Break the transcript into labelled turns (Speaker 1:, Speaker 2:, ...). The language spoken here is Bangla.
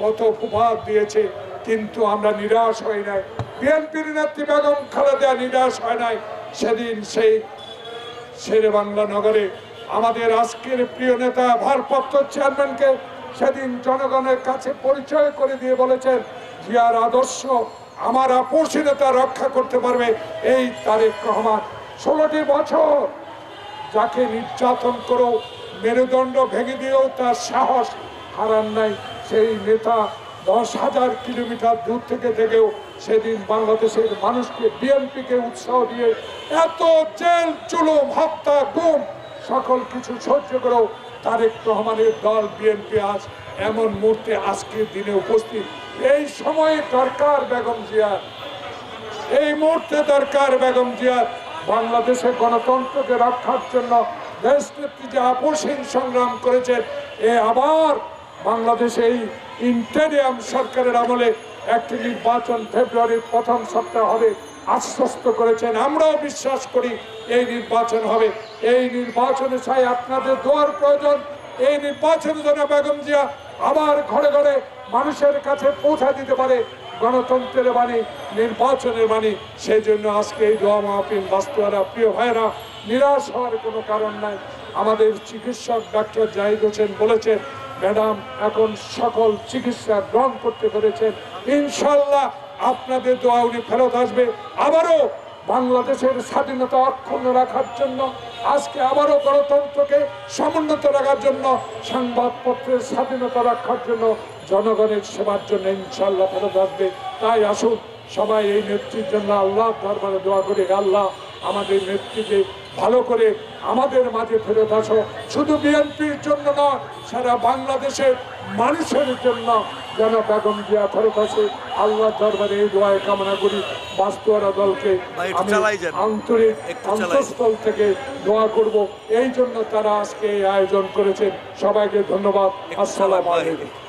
Speaker 1: কত উপহার দিয়েছে, কিন্তু আমরা নিরাশ হই নাই। বিএনপির নেত্রী বেগম খালেদা নিরাশ হয় নাই। সেদিন সেই শেরে বাংলা নগরে আমাদের আজকের প্রিয় নেতা, ভারপ্রাপ্ত চেয়ারম্যানকে সেদিন জনগণের কাছে পরিচয় করে দিয়ে বলেছেন, জিয়ার আদর্শ আমার আপসী নেতা রক্ষা করতে পারবে। এই তারেক রহমান ষোলোটি বছর যাকে নির্যাতন করো মেরুদণ্ড ভেঙে দিয়েও তার সাহস হারান নাই। সেই নেতা দশ হাজার কিলোমিটার দূর থেকে থেকেও সেদিন বাংলাদেশের মানুষকে বিএনপিকে উৎসাহ দিয়ে এত জেল চুলুম হত্যা, গুম, সকল কিছু সহ্য করেও তারেক রহমানের দল বিএনপি আজ এমন মুহূর্তে আজকের দিনে উপস্থিত। এই সময়ে দরকার বেগম জিয়ার এই মুহূর্তে দরকার বেগম জিয়ার বাংলাদেশের গণতন্ত্রকে রক্ষার জন্য দেশ নেত্রী যে আপসহীন সংগ্রাম করেছেন, এ আবার বাংলাদেশে এই ইন্টেরিয়াম সরকারের আমলে একটি নির্বাচন ফেব্রুয়ারির প্রথম সপ্তাহ হবে আশ্বস্ত করেছেন। আমরাও বিশ্বাস করি এই নির্বাচন হবে। এই নির্বাচনে চাই আপনাদের দোয়ার প্রয়োজন। এই নির্বাচনে যেন বেগম জিয়া আবার ঘরে ঘরে মানুষের কাছে পৌঁছা দিতে পারে গণতন্ত্রের বাণী, নির্বাচনের বাণী। সেই জন্য আজকে এই দোয়া মাহফিল বাস্তবারা প্রিয় ভাইরা নিরাশ হওয়ার কোনো কারণ নাই। আমাদের চিকিৎসক ডাক্তার জাহিদ হোসেন বলেছেন ম্যাডাম, এখন সকল চিকিৎসা গ্রহণ করতে পেরেছেন। ইনশাল্লাহ আপনাদের দোয়া উনি ফেরত আসবে। আবারও বাংলাদেশের স্বাধীনতা অক্ষুণ্ণ রাখার জন্য, আজকে আবারও গণতন্ত্রকে সমুন্নত রাখার জন্য, সংবাদপত্রের স্বাধীনতা রাখার জন্য জনগণের সেবার জন্য ইনশাল্লাহ ফেরত আসবে। তাই আসুন, সবাই এই নেত্রীর জন্য আল্লাহ দরবারে দোয়া করে, আল্লাহ আমাদের নেত্রীকে ভালো করে আমাদের মাঝে ফেরত আসো শুধু বিএনপির জন্য নয় সারা বাংলাদেশের মানুষের জন্য। যেন বেগম জিয়া ফেরত আসে আল্লাহ দরবারে এই দোয়ায় কামনা করি। বাস্তুয়ারা দলকে। আন্তরিক অন্তঃস্থল থেকে দোয়া করব। এই জন্য তারা আজকে এই আয়োজন করেছেন। সবাইকে ধন্যবাদ। আসসালামু। আলাইকুম।